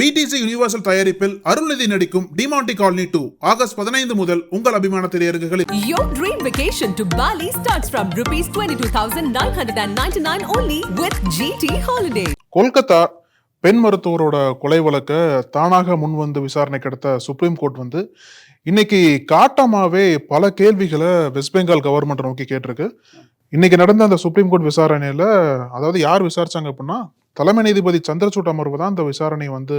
BDC universal தயாரிப்பில் அருள்நிதி நடிக்கும் Demonte colony two August பதினைந்து முதல் உங்கள் அபிமான திரையரங்குகளில் Your dream vacation to Bali starts from rupees 22,999 only with GT Holiday. Kolkata பெண் மருத்துவரோட கொலை வழக்க தானாக முன் வந்து விசாரணைக்கு எடுத்த சுப்ரீம் கோர்ட் வந்து இன்னைக்கு காட்டமாவே பல கேள்விகளை வெஸ்ட் பெங்கால் கவர்மெண்ட் நோக்கி கேட்டிருக்கு இன்னைக்கு நடந்த அந்த சுப்ரீம் கோர்ட் விசாரணையில அதாவது யார் விசாரிச்சாங்க அப்படின்னா தலைமை நீதிபதி சந்திரசூட் அமர்வு தான் இந்த விசாரணையை வந்து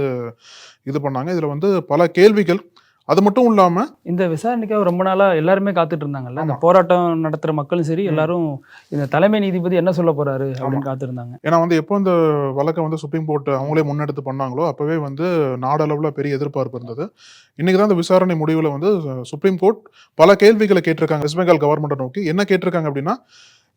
இது பண்ணாங்க. இதுல வந்து பல கேள்விகள். அது மட்டும் இல்லாம இந்த விசாரணைக்காக ரொம்ப நாளா எல்லாருமே காத்துட்டு இருந்தாங்கல்ல. ஆமா. போராட்டம் நடத்துற மக்களும் சரி எல்லாரும் இந்த தலைமை நீதிபதி என்ன சொல்ல போறாரு அப்படின்னு காத்திருந்தாங்க. ஏன்னா வந்து எப்போ இந்த வழக்கை வந்து சுப்ரீம் கோர்ட் அவங்களே முன்னெடுத்து பண்ணாங்களோ அப்பவே வந்து நாடளவில் பெரிய எதிர்பார்ப்பு இருந்தது. இன்னைக்கு தான் இந்த விசாரணை முடிவில் வந்து சுப்ரீம் கோர்ட் பல கேள்விகளை கேட்டிருக்காங்க. வெஸ்ட் பெங்கால் கவர்மெண்ட்டை நோக்கி என்ன கேட்டிருக்காங்க அப்படின்னா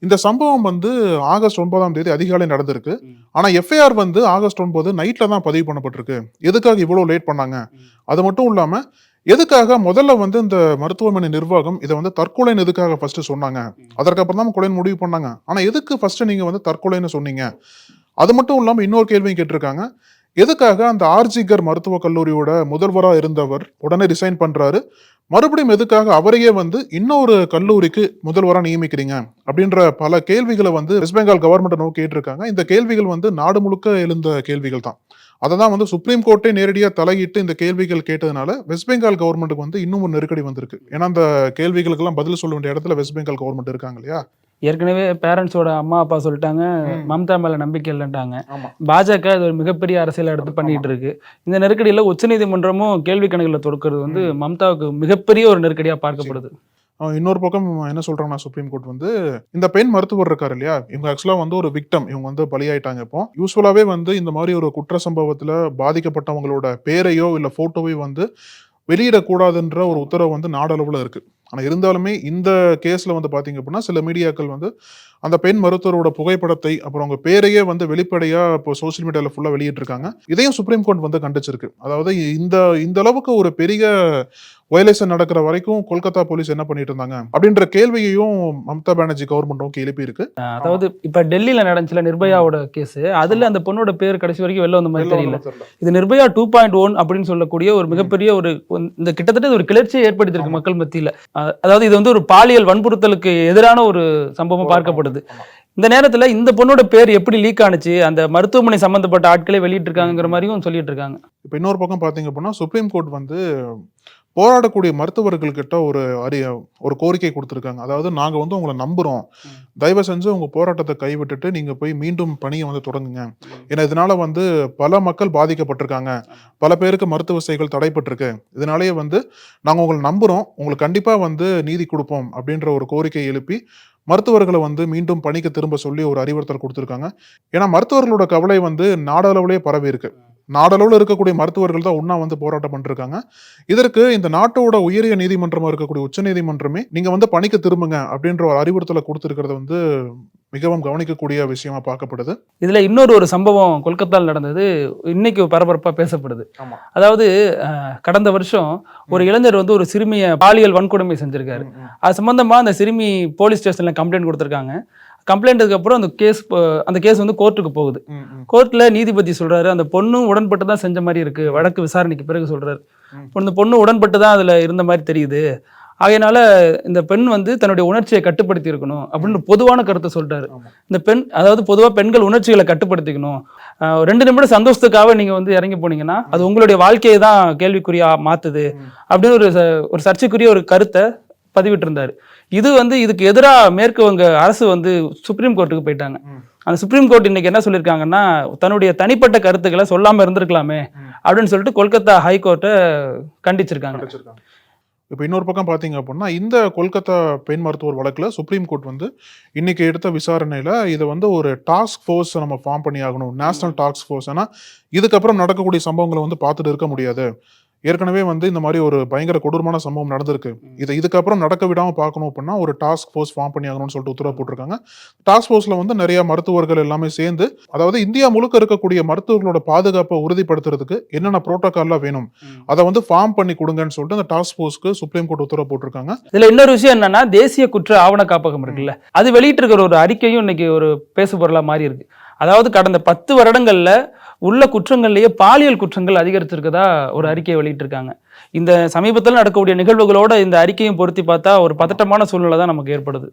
இந்த சம்பவம் வந்து ஆகஸ்ட் ஒன்பதாம் தேதி அதிகாலை நடந்திருக்கு. ஆனா எஃப்ஐஆர் வந்து ஆகஸ்ட் ஒன்பது நைட்ல தான் பதிவு பண்ணப்பட்டிருக்கு. எதுக்காக இவ்வளவு லேட் பண்ணாங்க? அது மட்டும் இல்லாம எதுக்காக முதல்ல வந்து இந்த மருத்துவமனை நிர்வாகம் இதை வந்து தற்கொலைன்னு எதுக்காக ஃபர்ஸ்ட் சொன்னாங்க? அதற்கப்புறம் தான் கொலைன்னு முடிவு பண்ணாங்க. ஆனா எதுக்கு ஃபர்ஸ்ட் நீங்க வந்து தற்கொலைன்னு சொன்னீங்க? அது மட்டும் இல்லாம இன்னொரு கேள்வியும் கேட்டிருக்காங்க. எதுக்காக அந்த ஆர்ஜிகர் மருத்துவக் கல்லூரியோட முதல்வராக இருந்தவர் உடனே ரிசைன் பண்ணுறாரு மறுபடியும் எதுக்காக அவரையே வந்து இன்னொரு கல்லூரிக்கு முதல்வராக நியமிக்கிறீங்க? அப்படின்ற பல கேள்விகளை வந்து வெஸ்ட் பெங்கால் கவர்மெண்ட்டை நோக்கி கேட்டிருக்காங்க. இந்த கேள்விகள் வந்து நாடு முழுக்க எழுந்த கேள்விகள் தான். அதை தான் வந்து சுப்ரீம் கோர்ட்டே நேரடியாக தலையிட்டு இந்த கேள்விகள் கேட்டதுனால வெஸ்ட் பெங்கால் கவர்மெண்ட்டுக்கு வந்து இன்னும் ஒரு நெருக்கடி வந்திருக்கு. ஏன்னா அந்த கேள்விகளுக்கெல்லாம் பதில் சொல்ல வேண்டிய இடத்துல வெஸ்ட் பெங்கால் கவர்மெண்ட் இருக்காங்க இல்லையா? ஏற்கனவே பேரண்ட்ஸோட அம்மா அப்பா சொல்லிட்டாங்க. மம்தா மேல நம்பிக்கை இல்லைன்ட்டாங்க. பாஜக இது ஒரு மிகப்பெரிய அரசியல் எடுத்து பண்ணிட்டு இருக்கு. இந்த நெருக்கடியில உச்சநீதிமன்றமும் கேள்வி கணக்குல தொடுக்கிறது வந்து மம்தாவுக்கு மிகப்பெரிய ஒரு நெருக்கடியா பார்க்கப்படுது. இன்னொரு பக்கம் என்ன சொல்றாங்கன்னா சுப்ரீம் கோர்ட் வந்து இந்த பெண் மருத்துவர் இருக்காரு இல்லையா? இவங்க ஆக்சுவலா வந்து ஒரு விக்டம் இவங்க வந்து பலியாயிட்டாங்க இப்போ. யூஸ்வலாவே வந்து இந்த மாதிரி ஒரு குற்ற சம்பவத்துல பாதிக்கப்பட்டவங்களோட பேரையோ இல்ல போட்டோவையோ வந்து வெளியிடக்கூடாதுன்ற ஒரு உத்தரவு வந்து நாடளவுல இருக்கு. ஆனால் இருந்தாலுமே இந்த கேஸ்ல வந்து பார்த்தீங்க அப்படின்னா சில மீடியாக்கள் வந்து அந்த பெண் மருத்துவரோட புகைப்படத்தை அப்புறம் அவங்க பேரையே வந்து வெளிப்படையா இப்போ சோஷியல் மீடியால ஃபுல்லா வெளியிட்டிருக்காங்க. இதையும் சுப்ரீம் கோர்ட் வந்து கண்டிச்சிருக்கு. அதாவது இந்த இந்த அளவுக்கு ஒரு பெரிய வயலேஷன் நடக்கிற வரைக்கும் கொல்கத்தா போலீஸ் என்ன பண்ணிட்டு இருந்தாங்க? அப்படின்ற கேள்வியையும் மம்தா பானர்ஜி கவர்மெண்ட் நோக்கி எழுப்பி இருக்கு அதாவது இப்ப டெல்லியில நடந்துச்சுல நிர்பயாவோட கேஸ் அதுல அந்த பொண்ணோட பேர் கடைசி வரைக்கும் வெளில வந்த மாதிரி தெரியல. இது நிர்பயா டூ பாயிண்ட் ஒன் அப்படின்னு சொல்லக்கூடிய ஒரு மிகப்பெரிய ஒரு இந்த கிட்டத்தட்ட ஒரு கிளர்ச்சியை ஏற்படுத்தியிருக்கு. மக்கள் மத்தியில. அதாவது இது வந்து ஒரு பாலியல் வன்புறுத்தலுக்கு எதிரான ஒரு சம்பவமா பார்க்கப்படுது. இந்த நேரத்துல இந்த பொண்ணோட பேர் எப்படி லீக் ஆனுச்சு? அந்த மருத்துவமனை சம்பந்தப்பட்ட ஆட்களே வெளியிட்டு இருக்காங்கிற மாதிரியும் சொல்லிட்டு இருக்காங்க இப்போ இன்னொரு பக்கம் பார்த்தீங்க அப்படின்னா சுப்ரீம் கோர்ட் வந்து போராடக்கூடிய மருத்துவர்கள் கிட்ட ஒரு அறிய ஒரு கோரிக்கை கொடுத்துருக்காங்க. அதாவது நாங்கள் வந்து உங்களை நம்புகிறோம் தயவு செஞ்சு உங்கள் போராட்டத்தை கைவிட்டுட்டு நீங்கள் போய் மீண்டும் பணியை வந்து தொடங்குங்க. ஏன்னா இதனால வந்து பல மக்கள் பாதிக்கப்பட்டிருக்காங்க. பல பேருக்கு மருத்துவ சேவைகள் தடைப்பட்டிருக்கு. இதனாலேயே வந்து நாங்கள் உங்களை நம்புகிறோம் உங்களுக்கு கண்டிப்பாக வந்து நீதி கொடுப்போம் அப்படின்ற ஒரு கோரிக்கையை எழுப்பி மருத்துவர்களை வந்து மீண்டும் பணிக்கு திரும்ப சொல்லி ஒரு அறிவுறுத்தல் கொடுத்துருக்காங்க. ஏன்னா மருத்துவர்களோட கவலை வந்து நாடளவுலேயே பரவி இருக்கு நாடளவில் இருக்கக்கூடிய மருத்துவர்கள் தான் ஒன்றா வந்து போராட்டம் பண்ணிருக்காங்க. இதற்கு இந்த நாட்டோட உயரிய நீதிமன்றமா இருக்கக்கூடிய உச்ச நீதிமன்றமே நீங்க வந்து பணிக்கு திரும்புங்க அப்படின்ற ஒரு அறிவுறுத்தலை கொடுத்துருக்கிறது வந்து மிகவும் கவனிக்கக்கூடிய விஷயமா பார்க்கப்படுது. இதுல இன்னொரு ஒரு சம்பவம் கொல்கத்தாவில் நடந்தது. இன்னைக்கு பரபரப்பா பேசப்படுது. அதாவது கடந்த வருஷம் ஒரு இளைஞர் வந்து ஒரு சிறுமியை பாலியல் வன்கொடுமை செஞ்சிருக்காரு. அது சம்பந்தமா அந்த சிறுமி போலீஸ் ஸ்டேஷன்ல கம்ப்ளைண்ட் கொடுத்துருக்காங்க. கம்ப்ளைண்ட்டுக்கு அப்புறம் அந்த கேஸ் அந்த கேஸ் வந்து கோர்ட்டுக்கு போகுது. கோர்ட்ல நீதிபதி சொல்றாரு அந்த பொண்ணும் உடன்பட்டு தான் செஞ்ச மாதிரி இருக்கு வழக்கு விசாரணைக்கு பிறகு. இப்போ இந்த பொண்ணு உடன்பட்டு தான் அதுல இருந்த மாதிரி தெரியுது. ஆகையினால இந்த பெண் வந்து தன்னுடைய உணர்ச்சியை கட்டுப்படுத்தி இருக்கணும் அப்படின்னு பொதுவான கருத்தை சொல்றாரு. ஆமா. இந்த பெண் அதாவது பொதுவா பெண்கள் உணர்ச்சிகளை கட்டுப்படுத்திக்கணும். ரெண்டு நிமிடம் சந்தோஷத்துக்காக நீங்க வந்து இறங்கி போனீங்கன்னா அது உங்களுடைய வாழ்க்கையை தான் கேள்விக்குறியா மாத்துது ம். அப்படின்னு ஒரு ஒரு சர்ச்சைக்குரிய ஒரு கருத்தை பதிவிட்டு இருந்தாரு இது வந்து இதுக்கு எதிராக மேற்கு வங்க அரசு வந்து சுப்ரீம் கோர்ட்டுக்கு போயிட்டாங்க. அந்த சுப்ரீம் கோர்ட் இன்னைக்கு என்ன சொல்லியிருக்காங்கன்னா தன்னுடைய தனிப்பட்ட கருத்துக்களை சொல்லாம இருந்திருக்கலாமே. அப்படின்னு சொல்லிட்டு கொல்கத்தா ஹைகோர்ட்டை கண்டிச்சிருக்காங்க. இப்போ இன்னொரு பக்கம் பார்த்தீங்க அப்படின்னா இந்த கொல்கத்தா பெண் மருத்துவர் வழக்கில் சுப்ரீம் கோர்ட் வந்து இன்னைக்கு எடுத்த விசாரணையில் இதை வந்து ஒரு டாஸ்க் ஃபோர்ஸ் நம்ம ஃபார்ம் பண்ணி ஆகணும் நேஷனல் டாஸ்க் ஃபோர்ஸ் ஏன்னா இதுக்கப்புறம் நடக்கக்கூடிய சம்பவங்களை வந்து பார்த்துட்டு இருக்க முடியாது. ஏற்கனவே வந்து இந்த மாதிரி ஒரு பயங்கர கொடூரமான சம்பவம் நடந்திருக்கு. இதை இதுக்கப்புறம் நடக்க விடாம பார்க்கணும் அப்படின்னா ஒரு டாஸ்க் ஃபோர்ஸ் ஃபார்ம் பண்ணி ஆகணும்னு சொல்லிட்டு உத்தரவு போட்டிருக்காங்க. டாஸ்க் ஃபோர்ஸ்ல வந்து நிறைய மருத்துவர்கள் எல்லாமே சேர்ந்து அதாவது இந்தியா முழுக்க இருக்கக்கூடிய மருத்துவர்களோட பாதுகாப்பை உறுதிப்படுத்துறதுக்கு என்னென்ன புரோட்டோகால்லாம் வேணும் அதை வந்து ஃபார்ம் பண்ணி கொடுங்கன்னு சொல்லிட்டு அந்த டாஸ்க் ஃபோர்ஸ்க்கு சுப்ரீம் கோர்ட் உத்தரவு போட்டிருக்காங்க. இதுல இன்னொரு விஷயம் என்னன்னா தேசிய குற்ற ஆவண காப்பகம் இருக்குல்ல அது வெளியிட்டு இருக்கிற ஒரு அறிக்கையும் இன்னைக்கு ஒரு பேசு பொருளா மாறி இருக்கு அதாவது கடந்த பத்து வருடங்கள்ல உள்ள குற்றங்கள்லேயே பாலியல் குற்றங்கள் அதிகரித்திருக்கதா ஒரு அறிக்கையை வெளியிட்டிருக்காங்க. இந்த சமீபத்தில் நடக்கக்கூடிய நிகழ்வுகளோட இந்த அறிக்கையும் பொருத்தி பார்த்தா ஒரு பதட்டமான சூழ்நிலை தான் நமக்கு ஏற்படுது.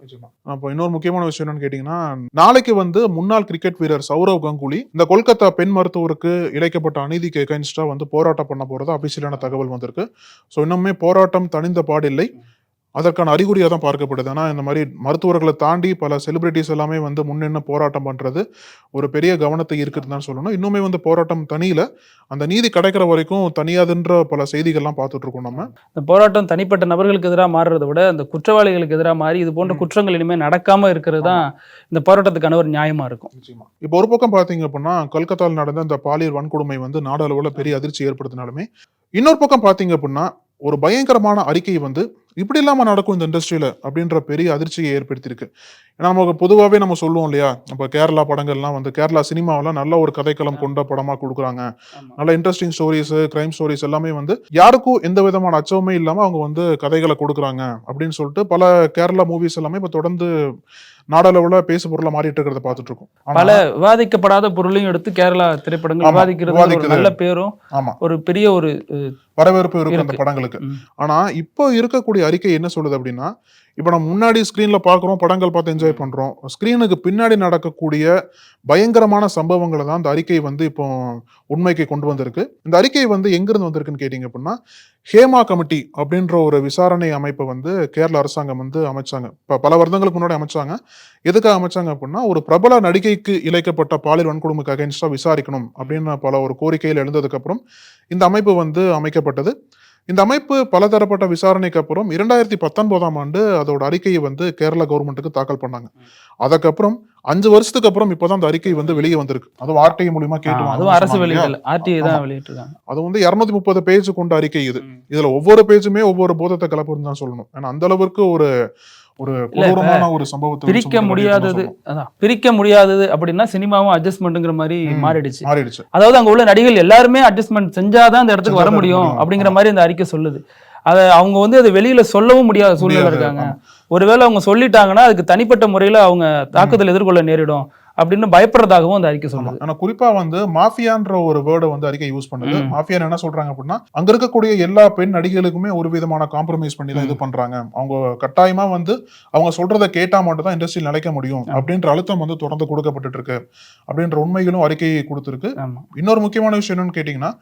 அப்போ இன்னொரு முக்கியமான விஷயம் என்னன்னு கேட்டீங்கன்னா நாளைக்கு வந்து முன்னாள் கிரிக்கெட் வீரர் சௌரவ் கங்குலி இந்த கொல்கத்தா பெண் மருத்துவருக்கு இழைக்கப்பட்ட அநீதிக்கு எகைன்ஸ்டா வந்து போராட்டம் பண்ண போறதா அபிஷியலான தகவல் வந்திருக்கு. ஸோ இன்னுமே போராட்டம் தணிந்த பாடில்லை. அதற்கான அறிகுறியாக தான் பார்க்கப்படுது. ஆனால் இந்த மாதிரி மருத்துவர்களை தாண்டி பல செலிபிரிட்டிஸ் எல்லாமே வந்து முன்னின்று போராட்டம் பண்ணுறது ஒரு பெரிய கவனத்தை இருக்குதுன்னு தான் சொல்லணும். இன்னுமே வந்து போராட்டம் தனியில அந்த நீதி கிடைக்கிற வரைக்கும் தனியாதுன்ற பல செய்திகள்லாம் பார்த்துட்டு இருக்கோம் நம்ம. இந்த போராட்டம் தனிப்பட்ட நபர்களுக்கு எதிராக மாறுறதை விட அந்த குற்றவாளிகளுக்கு எதிராக மாறி இது போன்ற குற்றங்கள் இனிமேல் நடக்காம இருக்கிறது தான் இந்த போராட்டத்துக்கான ஒரு நியாயமா இருக்கும். இப்போ ஒரு பக்கம் பார்த்தீங்க அப்படின்னா கொல்கத்தாவில் நடந்த இந்த பாலியல் வன்கொடுமை வந்து நாடு அளவில் பெரிய அதிர்ச்சி ஏற்படுத்தினாலுமே இன்னொரு பக்கம் பார்த்தீங்க அப்படின்னா ஒரு பயங்கரமான அறிக்கை வந்து இப்படி இல்லாம நடக்கும் இந்த இண்டஸ்ட்ரியில அப்படின்ற பெரிய அதிர்ச்சியை ஏற்படுத்தியிருக்கு. ஏன்னா நமக்கு பொதுவாகவே நம்ம சொல்லுவோம் இல்லையா? இப்போ கேரளா படங்கள்லாம் வந்து கேரளா சினிமாவெல்லாம் நல்ல ஒரு கதைக்களம் கொண்ட படமா கொடுக்குறாங்க. நல்ல இன்ட்ரெஸ்டிங் ஸ்டோரிஸ் கிரைம் ஸ்டோரிஸ் எல்லாமே வந்து யாருக்கும் எந்த விதமான அச்சமுமே இல்லாம அவங்க வந்து கதைகளை கொடுக்குறாங்க. அப்படின்னு சொல்லிட்டு பல கேரளா மூவிஸ் எல்லாமே இப்போ தொடர்ந்து நாடளவுல பேசு பொருளா மாறிட்டு இருக்கிறத பார்த்துட்டு இருக்கோம் பல விவாதிக்கப்படாத பொருளையும் எடுத்து கேரளா திரைப்படங்கள் விவாதிக்கிறது. நல்ல பேரும் ஆமா ஒரு பெரிய ஒரு வரவேற்பு இருக்கு அந்த. படங்களுக்கு. ஆனா இப்போ இருக்கக்கூடிய அறிக்கை என்ன சொல்லுது அப்படின்னா இப்போ நம்ம முன்னாடி ஸ்க்ரீனில் பார்க்குறோம் படங்கள் பார்த்து என்ஜாய் பண்ணுறோம் ஸ்க்ரீனுக்கு பின்னாடி நடக்கக்கூடிய பயங்கரமான சம்பவங்களை தான் இந்த அறிக்கை வந்து இப்போ உண்மைக்கு கொண்டு வந்திருக்கு. இந்த அறிக்கை வந்து எங்கேருந்து வந்திருக்குன்னு கேட்டிங்க அப்படின்னா ஹேமா கமிட்டி அப்படின்ற ஒரு விசாரணை அமைப்பை வந்து கேரள அரசாங்கம் வந்து அமைச்சாங்க. இப்போ பல வருடங்களுக்கு முன்னாடி அமைச்சாங்க. எதுக்காக அமைச்சாங்க அப்படின்னா ஒரு பிரபல நடிகைக்கு இழைக்கப்பட்ட பாலியல் வன்கொடுமைக்கு அகேன்ஸ்டாக விசாரிக்கணும் அப்படின்னு பல ஒரு கோரிக்கையில் எழுந்ததுக்கப்புறம் இந்த அமைப்பு வந்து அமைக்கப்பட்டது. இந்த அமைப்பு பலதரப்பட்ட விசாரணைக்கு அப்புறம் இரண்டாயிரத்தி பத்தொன்பதாம் ஆண்டு அதோட அறிக்கையை வந்து கேரளா கவர்மெண்ட்டுக்கு தாக்கல் பண்ணாங்க. அதுக்கப்புறம் அஞ்சு வருஷத்துக்கு அப்புறம் இப்போதான் அந்த அறிக்கை வந்து வெளியே வந்திருக்கு. அதுவும் ஆர்டிஐ மூலியமா கேட்டு அரசு அது வந்து இருநூத்தி முப்பது பேஜ் கொண்ட அறிக்கை இது. இதுல ஒவ்வொரு பேஜுமே ஒவ்வொரு போதத்தை கலப்புன்னு தான் சொல்லணும். ஏன்னா அந்த அளவுக்கு ஒரு ஒரு கொடூரமான ஒரு சம்பவத்தை பிரிக்க முடியாதது. அதான் பிரிக்க முடியாதது அப்படின்னா சினிமாவும் அட்ஜஸ்ட்மெண்ட்ங்கிற மாதிரி. மாறிடுச்சு மாறிடுச்சு அதாவது அங்க உள்ள நடிகர்கள் எல்லாருமே அட்ஜஸ்ட்மெண்ட் செஞ்சாதான் அந்த இடத்துக்கு வர முடியும். அப்படிங்கிற மாதிரி அந்த அறிக்கை சொல்லுது அதை அவங்க வந்து அதை வெளியில சொல்லவும் முடியாத சூழ்நிலை. இருக்காங்க. ஒருவேளை அவங்க சொல்லிட்டாங்கன்னா அதுக்கு தனிப்பட்ட முறையில அவங்க தாக்குதல் எதிர்கொள்ள நேரிடும் அப்படின்னு பயப்படுறதாகவும் அந்த அறிக்கை. சொல்லுது. ஆனா குறிப்பா வந்து மாஃபியான்ற ஒரு வேர்டை வந்து அறிக்கை யூஸ் பண்ணுது. ம். மாஃபியான்னு என்ன சொல்றாங்க அப்படின்னா அங்க இருக்கக்கூடிய எல்லா பெண் நடிகைகளுக்குமே ஒரு விதமான காம்ப்ரமைஸ் பண்ணி தான் இது பண்றாங்க. அவங்க கட்டாயமா வந்து அவங்க சொல்றதை கேட்டா மட்டும் தான் இண்டஸ்ட்ரியில் நிலைக்க முடியும் அப்படின்ற அழுத்தம் வந்து தொடர்ந்து கொடுக்கப்பட்டுட்டு இருக்கு அப்படின்ற உண்மைகளும் அறிக்கையை கொடுத்துருக்கு. இன்னொரு முக்கியமான விஷயம் என்னன்னு கேட்டீங்கன்னா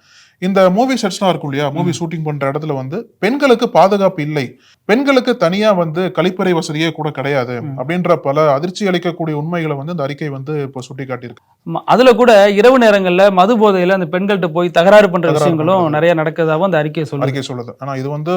இந்த மூவி செட்ஸ்லாம் இருக்கும் இல்லையா மூவி ஷூட்டிங் பண்ற இடத்துல வந்து பெண்களுக்கு பாதுகாப்பு இல்லை பெண்களுக்கு தனியா வந்து கழிப்பறை வசதியே கூட கிடையாது அப்படின்ற பல அதிர்ச்சி அளிக்கக்கூடிய உண்மைகளை வந்து இந்த அறிக்கை வந்து இப்போ சுட்டி காட்டியிருக்கு. அதுல கூட இரவு நேரங்கள்ல மது போதையில அந்த பெண்கள்கிட்ட போய் தகராறு பண்ற விஷயங்களும். நிறைய நடக்கிறதாவும் அந்த அறிக்கை சொல்லுது அறிக்கை சொல்லுது ஆனா இது வந்து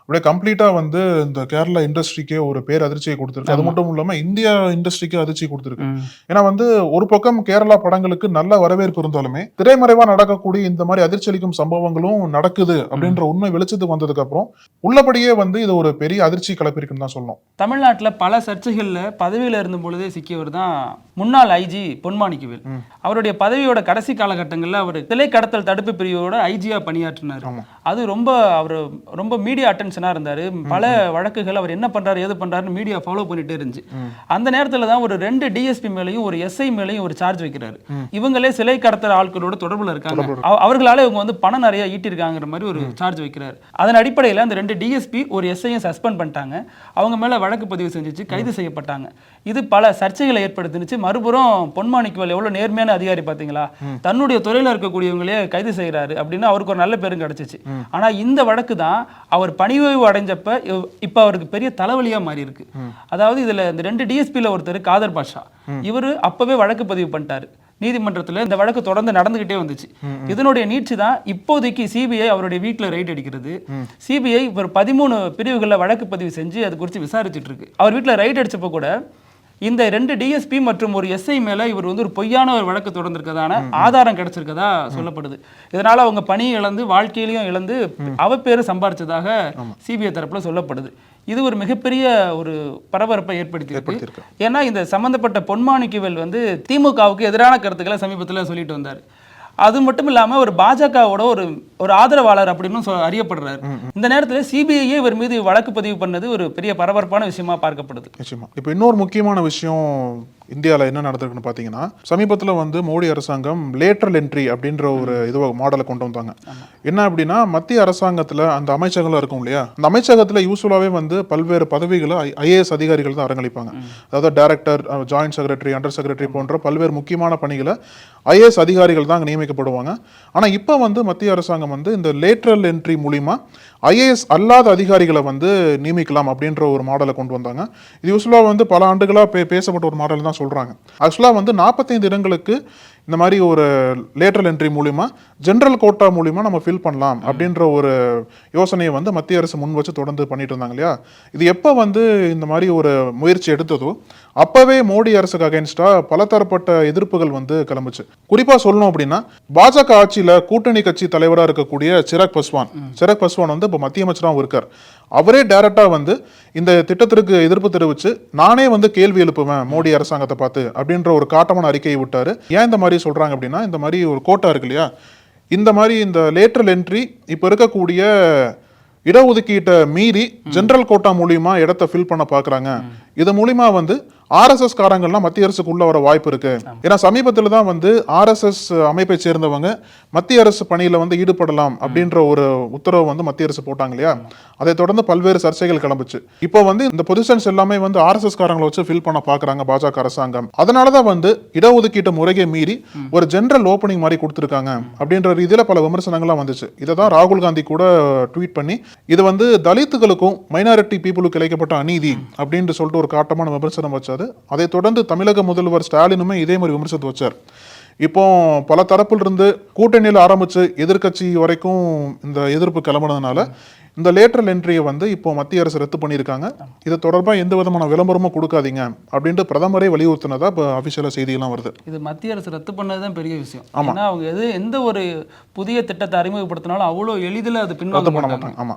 அப்படியே கம்ப்ளீட்டா வந்து இந்த கேரளா இண்டஸ்ட்ரிக்கே ஒரு பேர் அதிர்ச்சியை கொடுத்துருக்கு அது. மட்டும் இல்லாம இந்தியா இண்டஸ்ட்ரிக்கு அதிர்ச்சி கொடுத்துருக்கு. ஏன்னா வந்து ஒரு பக்கம் கேரளா படங்களுக்கு நல்ல வரவேற்பு இருந்தாலுமே திரைமறைவா நடக்கக்கூடிய இந்த மாதிரி அதிர்ச்சி அளிக்கும் சம்பவங்களும் நடக்குது அப்படின்ற உண்மை வெளிச்சத்துக்கு வந்ததுக்கு அப்புறம் உள்ளபடியே வந்து இது ஒரு பெரிய அதிர்ச்சி கிளப்பிருக்குன்னு தான் சொல்லணும். தமிழ்நாட்டுல பல சர்ச்சைகள்ல பதவியில இருந்த பொழுதே சிக்கியவர் தான் முன்னாள் ஐஜி பொன்மாணிக்கவேல். அவருடைய பதவியோட கடைசி காலகட்டங்கள்ல அவர் சிலை கடத்தல் தடுப்பு பிரிவோட ஐஜியா பணியாற்றினார். அது ரொம்ப அவர் ரொம்ப மீடியா அட்டென்ஷனா இருந்தாரு. பல வழக்குகள் அவர் என்ன பண்றாரு ஏது பண்றாருன்னு மீடியா ஃபாலோ பண்ணிட்டே இருந்துச்சு. அந்த நேரத்துல தான் ஒரு ரெண்டு டிஎஸ்பி மேலையும் ஒரு எஸ்ஐ மேலையும் ஒரு சார்ஜ் வைக்கிறாரு. இவங்களே சிலை கடத்தல் ஆட்களோட தொடர்புல இருக்காங்க. அவ- அவர்களால இவங்க வந்து பணம் நிறைய ஈட்டிருக்காங்கிற மாதிரி ஒரு சார்ஜ் வைக்கிறாரு. அதன் அடிப்படையில் அந்த ரெண்டு டிஎஸ்பி ஒரு எஸ்ஐயும் சஸ்பெண்ட் பண்ணிட்டாங்க. அவங்க மேல வழக்கு பதிவு செஞ்சுச்சு கைது செய்யப்பட்டாங்க. இது பல சர்ச்சைகளை ஏற்படுத்தினுச்சு. மறுபுறம் பொன்மாணிக்கவேல் எவ்வளவு நேர்மையான அதிகாரி பாத்தீங்களா? தன்னுடைய துறையில இருக்கக்கூடியவங்களே கைது செய்யறாரு அப்படின்னு அவருக்கு ஒரு நல்ல பேரும் கிடைச்சிச்சு. ஆனா இந்த வழக்கு தான் அவர் பணி ஓய்வு அடைஞ்சப்ப இப்ப அவருக்கு பெரிய தலைவலியா மாறி இருக்கு அதாவது இதுல இந்த ரெண்டு டிஎஸ்பியில் ஒருத்தர் காதர் பாஷா. இவரு அப்பவே வழக்கு பதிவு பண்ணிட்டாரு. நீதிமன்றத்துல இந்த வழக்கு தொடர்ந்து நடந்துகிட்டே வந்துச்சு. இதனுடைய நீட்சி தான் இப்போதைக்கு சிபிஐ அவருடைய வீட்டுல ரைட் அடிக்கிறது. சிபிஐ ஒரு பதிமூணு பிரிவுகளில் வழக்கு பதிவு செஞ்சு அது குறித்து விசாரிச்சுட்டு இருக்கு. அவர் வீட்டுல ரைட் அடிச்சப்போ கூட இந்த ரெண்டு டிஎஸ்பி மற்றும் ஒரு எஸ்ஐ மேல இவர் வந்து ஒரு பொய்யான ஒரு வழக்கு தொடர்ந்திருக்கதான ஆதாரம் கிடைச்சிருக்கதா சொல்லப்படுது. இதனால அவங்க பணி இழந்து வாழ்க்கையிலையும் இழந்து அவப்பேறு சம்பாரிச்சதாக சிபிஐ தரப்புல சொல்லப்படுது. இது ஒரு மிகப்பெரிய ஒரு பரபரப்பை ஏற்படுத்தி. ஏன்னா இந்த சம்பந்தப்பட்ட பொன்மாணிக்கவேல் வந்து திமுகவுக்கு எதிரான கருத்துக்களை சமீபத்தில் சொல்லிட்டு வந்தார். அது மட்டும் இல்லாம ஒரு பாஜகவோட ஒரு ஒரு ஆதரவாளர் அப்படின்னு அறியப்படுறாரு. இந்த நேரத்தில் சிபிஐயே இவர் மீது வழக்கு பதிவு பண்ணது ஒரு பெரிய பரபரப்பான விஷயமா பார்க்கப்படுது. நிச்சயமா. இப்போ இன்னொரு முக்கியமான விஷயம் இந்தியாவில் என்ன நடந்திருக்குன்னு பார்த்தீங்கன்னா சமீபத்தில் வந்து மோடி அரசாங்கம் லேட்டரல் என்ட்ரி அப்படின்ற ஒரு இது மாடலை கொண்டு வந்தாங்க. என்ன அப்படின்னா மத்திய அரசாங்கத்தில் அந்த அமைச்சகங்கள் இருக்கும் இல்லையா? அந்த அமைச்சகத்தில் யூஸ்வலாகவே வந்து பல்வேறு பதவிகளை ஐஏஎஸ் அதிகாரிகள் தான் அரங்களிப்பாங்க. அதாவது director joint secretary under secretary போன்ற பல்வேறு முக்கியமான பணிகளை ஐஏஎஸ் அதிகாரிகள் தான் நியமிக்கப்படுவாங்க. ஆனால் இப்போ வந்து மத்திய அரசாங்கம் வந்து இந்த லேட்ரல் என்ட்ரி மூலிமா ஐஏஎஸ் அல்லாத அதிகாரிகளை வந்து நியமிக்கலாம் அப்படின்ற ஒரு மாடலை கொண்டு வந்தாங்க. இது யூஸ்வலாக வந்து பல ஆண்டுகளாக பே பேசப்பட்ட ஒரு மாடல் தான் சொல்கிறாங்க ஆக்சுவலாக வந்து நாற்பத்தைந்து இடங்களுக்கு இந்த மாதிரி ஒரு லேட்ரல் என்ட்ரி மூலிமா ஜென்ரல் கோட்டா மூலிமா நம்ம ஃபில் பண்ணலாம் அப்படின்ற ஒரு யோசனையை வந்து மத்திய அரசு முன் வச்சு தொடர்ந்து பண்ணிட்டு இருந்தாங்க இல்லையா? இது எப்போ வந்து இந்த மாதிரி ஒரு முயற்சி எடுத்ததோ அப்பவே மோடி அரசுக்கு அகைன்ஸ்டா பலதரப்பட்ட எதிர்ப்புகள் வந்து கிளம்புச்சு. குறிப்பா சொல்லணும் அப்படின்னா பாஜக ஆட்சியில கூட்டணி கட்சி தலைவரா இருக்கக்கூடிய சிராக் பஸ்வான். சிராக் பஸ்வான் வந்து இப்போ மத்திய அமைச்சராகவும் இருக்கார். அவரே டைரக்டா வந்து இந்த திட்டத்திற்கு எதிர்ப்பு தெரிவிச்சு நானே வந்து கேள்வி எழுப்புவேன் மோடி அரசாங்கத்தை பார்த்து அப்படின்ற ஒரு காட்டமான அறிக்கையை விட்டாரு. ஏன் இந்த மாதிரி சொல்றாங்க அப்படின்னா இந்த மாதிரி ஒரு கோட்டா இருக்கு இல்லையா? இந்த மாதிரி இந்த லேட்டரல் என்ட்ரி இப்போ இருக்கக்கூடிய இடஒதுக்கீட்டை மீறி ஜெனரல் கோட்டா மூலியமா இடத்த ஃபில் பண்ண பார்க்கறாங்க இது மூலியமா வந்து ஆர்எஸ்எஸ் காரங்கள்லாம் மத்திய அரசுக்கு உள்ள வர வாய்ப்பு இருக்கு. ஏன்னா சமீபத்தில் தான் வந்து ஆர்எஸ்எஸ் அமைப்பை சேர்ந்தவங்க மத்திய அரசு பணியில வந்து ஈடுபடலாம் அப்படின்ற ஒரு உத்தரவு வந்து மத்திய அரசு போட்டாங்க இல்லையா? அதை தொடர்ந்து பல்வேறு சர்ச்சைகள் கிளம்புச்சு. இப்போ வந்து இந்த பொசிஷன்ஸ் எல்லாமே வந்து ஆர்எஸ்எஸ் காரங்களை வச்சு ஃபில் பண்ண பார்க்கறாங்க பாஜக அரசாங்கம். அதனால தான் வந்து இடஒதுக்கீட்டு முறையை மீறி ஒரு ஜெனரல் ஓப்பனிங் மாதிரி கொடுத்துருக்காங்க அப்படின்ற ரீதியில பல விமர்சனங்கள்லாம் வந்துச்சு. இதை தான் ராகுல் காந்தி கூட ட்வீட் பண்ணி இது வந்து தலித்துகளுக்கும் மைனாரிட்டி பீப்புளுக்கு இழைக்கப்பட்ட அநீதி அப்படின்னு சொல்லிட்டு ஒரு காட்டமான விமர்சனம் வச்சாரு அதை தொடர்ந்து தமிழக முதல்வர் ஸ்டாலினுமே இதே மாதிரி விமர்சனத்தை வச்சார். இப்போ பல தரப்புல இருந்து கூட்டணியில் ஆரம்பிச்சு எதிர்க்கட்சி வரைக்கும் இந்த எதிர்ப்பு கிளம்புனதுனால இந்த லேட்டரல் என்ட்ரியை வந்து இப்போ மத்திய அரசு ரத்து பண்ணியிருக்காங்க. இது தொடர்பாக எந்த விதமான விளம்பரமும் கொடுக்காதீங்க அப்படின்ட்டு பிரதமரே வலியுறுத்தினதா இப்போ அஃபிஷியலாக செய்தியெல்லாம் வருது. இது மத்திய அரசு ரத்து பண்ணது தான் பெரிய விஷயம். ஏன்னா அவங்க எது எந்த ஒரு புதிய திட்டத்தை அறிமுகப்படுத்தினாலும் அவ்வளோ எளிதில் அது பின்வாங்க பண்ண மாட்டாங்க. மாட்டாங்க. ஆமா.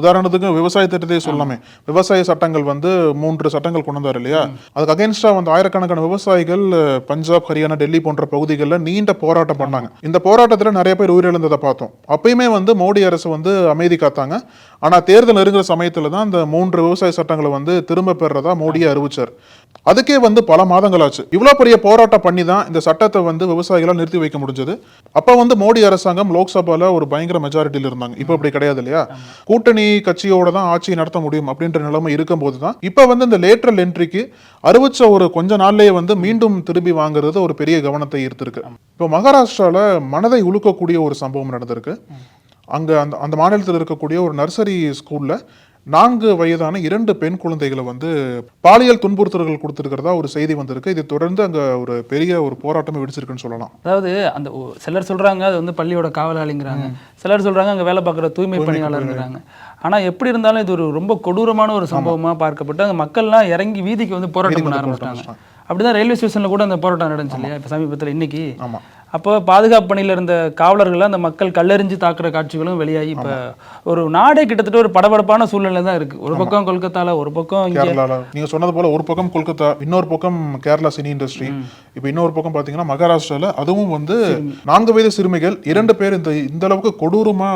உதாரணத்துக்கு விவசாய திட்டத்தையே சொல்லாமே விவசாய சட்டங்கள் வந்து மூன்று சட்டங்கள் கொண்டு வந்தார் இல்லையா? அதுக்கு அகைன்ஸ்டா வந்து ஆயிரக்கணக்கான விவசாயிகள் பஞ்சாப் ஹரியானா டெல்லி போன்ற பகுதிகளில் நீண்ட போராட்டம் பண்ணாங்க. இந்த போராட்டத்தில் நிறைய பேர் உயிரிழந்ததை பார்த்தோம். அப்பயுமே வந்து மோடி அரசு வந்து அமைதி காத்தாங்க. ஆனால் தேர்தல் நெருங்குற சமயத்தில் தான் இந்த மூன்று விவசாய சட்டங்களை வந்து திரும்ப பெறதா மோடியை அறிவிச்சார். அதுக்கே வந்து பல மாதங்கள் ஆச்சு. இவ்வளோ பெரிய போராட்டம் பண்ணி தான் இந்த சட்டத்தை வந்து விவசாயிகளால் நிறுத்தி வைக்க முடிஞ்சது. அப்போ வந்து மோடி அரசாங்கம் லோக்சபாவில் ஒரு பயங்கர மெஜாரிட்டியில் இருந்தாங்க. இப்போ அப்படி கிடையாது இல்லையா? கூட்டணி கட்சியோட தான் ஆட்சி நடத்த முடியும் அப்படின்ற நிலைமை இருக்கும்போது தான் இப்போ வந்து இந்த லேட்ரல் என்ட்ரிக்கு அறிவிச்ச ஒரு கொஞ்ச நாள்லயே வந்து மீண்டும் திரும்பி வாங்குறது ஒரு பெரிய கவனத்தை ஈர்த்திருக்கு. இப்போ மகாராஷ்டிரால மனதை உழுக்கக்கூடிய ஒரு சம்பவம் நடந்திருக்கு. அங்க அந்த அந்த மாநிலத்தில் இருக்கக்கூடிய ஒரு நர்சரி ஸ்கூல்ல நான்கு வயதான இரண்டு பெண் குழந்தைகளை வந்து பாலியல் துன்புறுத்தல்கள் கொடுத்துருக்கிறதா ஒரு செய்தி வந்திருக்கு. இதை தொடர்ந்து அங்க ஒரு பெரிய ஒரு போராட்டமே வெடிச்சிருக்குன்னு சொல்லலாம். அதாவது அந்த சிலர் சொல்றாங்க அது வந்து பள்ளியோட காவலாளிங்கிறாங்க. சிலர் சொல்றாங்க அங்க வேலை பார்க்குற தூய்மை பணியாளருங்கிறாங்க. ஆனா எப்படி இருந்தாலும் இது ஒரு ரொம்ப கொடூரமான ஒரு சம்பவமா பார்க்கப்பட்டு அங்க மக்கள்லாம் இறங்கி வீதிக்கு வந்து போராட்டம் பண்ண ஆரம்பிச்சிட்டாங்க. அப்படிதான் ரயில்வே ஸ்டேஷன்ல கூட அந்த போராட்டம் நடந்துச்சு இல்லையா? இப்ப சமீபத்துல இன்னைக்கு. அப்போ பாதுகாப்பு பணியில இருந்த காவலர்கள் அந்த மக்கள் கல்லெறிஞ்சு தாக்குற காட்சிகளும் வெளியாகி இப்ப ஒரு நாடே கிட்டத்தட்ட ஒரு படபடப்பான சூழ்நிலை தான் இருக்கு. ஒரு பக்கம் கொல்கத்தால ஒரு பக்கம் நீங்க சொன்னது போல ஒரு பக்கம் கொல்கத்தா இன்னொரு பக்கம் கேரளா சினி இண்டஸ்ட்ரி இப்போ இன்னொரு பக்கம் பாத்தீங்கன்னா மகாராஷ்டிரால அதுவும் வந்து நான்கு வயது சிறுமிகள் இரண்டு பேர் இந்த இந்த அளவுக்கு கொடூரமா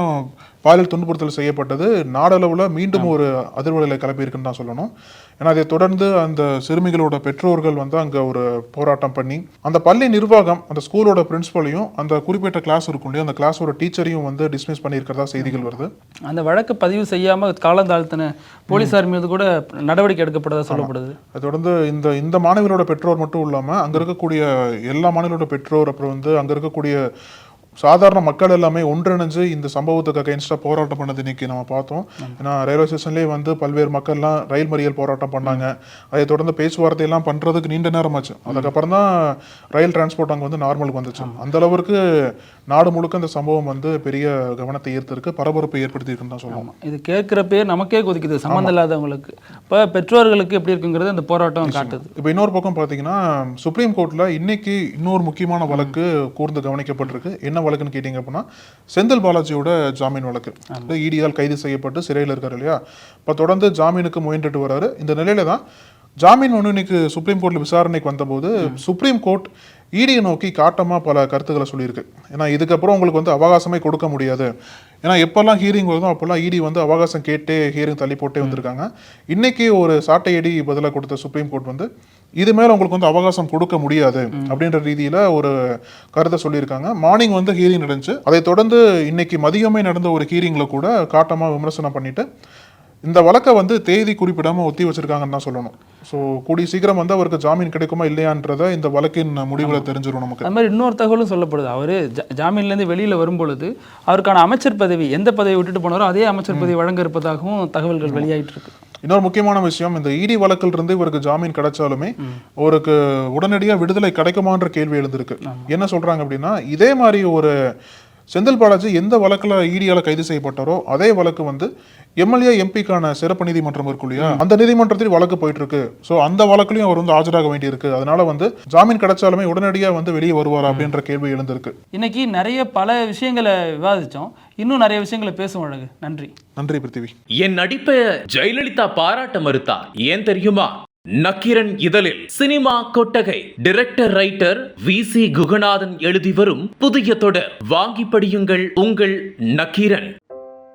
பாலியல் துன்புறுத்தல் செய்யப்பட்டது. நாடளவுல மீண்டும் ஒரு அதிர்வலையில் கிளப்பியிருக்குன்னு தான் சொல்லணும். ஏன்னா அதை தொடர்ந்து அந்த சிறுமிகளோட பெற்றோர்கள் வந்து அங்க ஒரு போராட்டம் பண்ணி அந்த பள்ளி நிர்வாகம் அந்த ஸ்கூலோட பிரின்சிபலையும் அந்த குறிப்பிட்ட கிளாஸ் இருக்கும் இல்லையா அந்த கிளாஸோட டீச்சரையும் வந்து டிஸ்மிஸ் பண்ணியிருக்கிறதா செய்திகள் வருது. அந்த வழக்கு பதிவு செய்யாம காலம் தாழ்த்தின போலீசார் மீது கூட நடவடிக்கை எடுக்கப்பட்டதா சொல்லப்படுது. அது தொடர்ந்து இந்த இந்த மாணவிகளோட பெற்றோர் மட்டும் இல்லாம அங்க இருக்கக்கூடிய எல்லா மாணவிகளோட பெற்றோர் அப்புறம் வந்து அங்க இருக்கக்கூடிய சாதாரண மக்கள் எல்லாமே ஒன்றிணைஞ்சு இந்த சம்பவத்துக்கு அகைன்ஸ்டா போராட்டம் பண்ணது இன்னைக்கு நம்ம பார்த்தோம். ஏன்னா ரயில்வே ஸ்டேஷன்லேயே வந்து பல்வேறு மக்கள்லாம் ரயில் மறியல் போராட்டம் பண்ணாங்க. அதை தொடர்ந்து பேச்சுவார்த்தை எல்லாம் பண்றதுக்கு நீண்ட நேரம் ஆச்சு அதுக்கப்புறம் தான் ரயில் டிரான்ஸ்போர்ட் அங்க வந்து நார்மலுக்கு வந்துச்சு. அந்த அளவுக்கு நாடு முழுக்க இந்த சம்பவம் வந்து பெரிய கவனத்தை ஈர்த்திருக்கு. பரபரப்பை ஏற்படுத்தியிருக்குன்னு தான் சொல்லுவோம் இது கேட்குறப்பே நமக்கே கொதிக்குது. சம்மந்தம் இல்லாதவங்களுக்கு. இப்போ பெற்றோர்களுக்கு எப்படி இருக்குங்கிறது அந்த போராட்டம் காட்டுது. இப்போ இன்னொரு பக்கம் பார்த்தீங்கன்னா சுப்ரீம் கோர்ட்ல இன்னைக்கு இன்னொரு முக்கியமான வழக்கு கூர்ந்து கவனிக்கப்பட்டிருக்கு. என்ன வழக்குன்னு கேட்டிங்க அப்படின்னா செந்தில் பாலாஜியோட ஜாமீன் வழக்கு. ஈடியால் கைது செய்யப்பட்டு சிறையில் இருக்காரு இல்லையா? இப்போ தொடர்ந்து ஜாமீனுக்கு முயன்றுட்டு வராரு. இந்த நிலையில தான் ஜாமீன் ஒன்று இன்னைக்கு சுப்ரீம் கோர்ட்டில் விசாரணைக்கு வந்தபோது சுப்ரீம் கோர்ட் ஈடியை நோக்கி காட்டமாக பல கருத்துக்களை சொல்லியிருக்கு. ஏன்னா இதுக்கப்புறம் உங்களுக்கு வந்து அவகாசமே கொடுக்க முடியாது. ஏன்னா எப்போல்லாம் ஹீரிங் வருதோ அப்போல்லாம் இடி வந்து அவகாசம் கேட்டே ஹீரிங் தள்ளி போட்டே வந்திருக்காங்க. இன்னைக்கு ஒரு சாட்டையடி பதிலாக கொடுத்த சுப்ரீம் கோர்ட் வந்து இது மேலே உங்களுக்கு வந்து அவகாசம் கொடுக்க முடியாது அப்படின்ற ரீதியில் ஒரு கருத்தை சொல்லியிருக்காங்க. மார்னிங் வந்து ஹீரிங் நடந்துச்சு. அதை தொடர்ந்து இன்னைக்கு மதியமே நடந்த ஒரு ஹீரிங்கில் கூட காட்டமாக விமர்சனம் பண்ணிட்டு இந்த வழக்கை வந்து தேதி குறிப்பிடாம ஒத்தி வச்சிருக்காங்கன்னு தான் சொல்லணும். ஸோ கூடிய சீக்கிரம் வந்து அவருக்கு ஜாமீன் கிடைக்குமா இல்லையான்றத இந்த வழக்கின் முடிவுல தெரிஞ்சிடும் நமக்கு. அது மாதிரி இன்னொரு தகவலும் சொல்லப்படுது. அவர் ஜாமீன்லேருந்து வெளியில் வரும்பொழுது அவருக்கான அமைச்சர் பதவி எந்த பதவி விட்டுட்டு போனாரோ அதே அமைச்சர் பதவி வழங்க இருப்பதாகவும் தகவல்கள் வெளியாயிட்டு இருக்கு இன்னொரு முக்கியமான விஷயம் இந்த இடி வழக்கில் இருந்து இவருக்கு ஜாமீன் கிடைச்சாலுமே அவருக்கு உடனடியாக விடுதலை கிடைக்குமான்ற கேள்வி எழுந்திருக்கு. என்ன சொல்றாங்க அப்படின்னா இதே மாதிரி ஒரு செந்தில் பாலாஜி எந்த வழக்குல ஈடியால கைது செய்யப்பட்டாரோ அதே வழக்கு வந்து எம்எல்ஏ எம்பிக்கான சிறப்பு நீதிமன்றம் இருக்கு இல்லையா? அந்த நீதிமன்றத்தில் வழக்கு போயிட்டு இருக்கு ஸோ அந்த வழக்குலையும் அவர் வந்து ஆஜராக வேண்டியிருக்கு. அதனால வந்து ஜாமீன் கிடைச்சாலுமே உடனடியா வந்து வெளியே வருவார் அப்படின்ற கேள்வி எழுந்திருக்கு. இன்னைக்கு நிறைய பல விஷயங்களை விவாதிச்சோம். இன்னும் நிறைய விஷயங்களை பேசுவோம் அழகு. நன்றி. நன்றி பிருத்திவி. என் நடிப்பை ஜெயலலிதா பாராட்ட மறுத்தா ஏன் தெரியுமா? நக்கீரன் இதழில் சினிமா கொட்டகை. Director writer V C Guhanathan எழுதி வரும் புதிய தொடர். வாங்கி படியுங்கள் உங்கள் நக்கீரன்.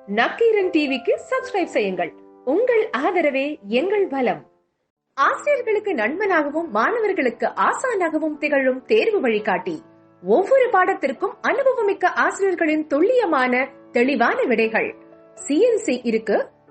நக்கீரன் டிவிக்கு சப்ஸ்கிரைப் செய்யுங்கள். உங்கள் ஆதரவே எங்கள் பலம். ஆசிரியர்களுக்கு நண்பனாகவும் மாணவர்களுக்கு ஆசானாகவும் திகழும் தேர்வு வழிகாட்டி. ஒவ்வொரு பாடத்திற்கும் அனுபவமிக்க ஆசிரியர்களின் துல்லியமான தெளிவான விடைகள். சிஎன்சி இருக்கு.